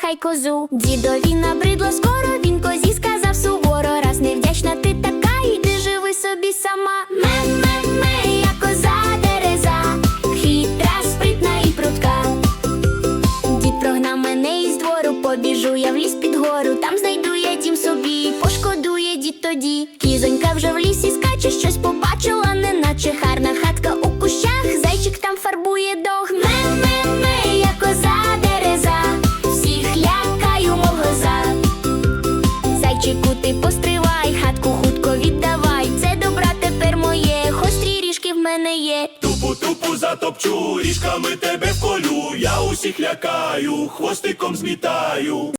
лякай козу. Дідові набридло скоро, він козі сказав суворо. Раз невдячна ти така, йди живи собі сама. Ме-ме-ме, я коза дереза, хитра, спритна і прутка. Дід прогнав мене із двору, побіжу я в ліс під гору. Там знайду я дім собі, пошкодує дід тоді. Кізонька вже в лісі мене є. Тупу-тупу затопчу, ріжками тебе вколю, я усіх лякаю, хвостиком змітаю.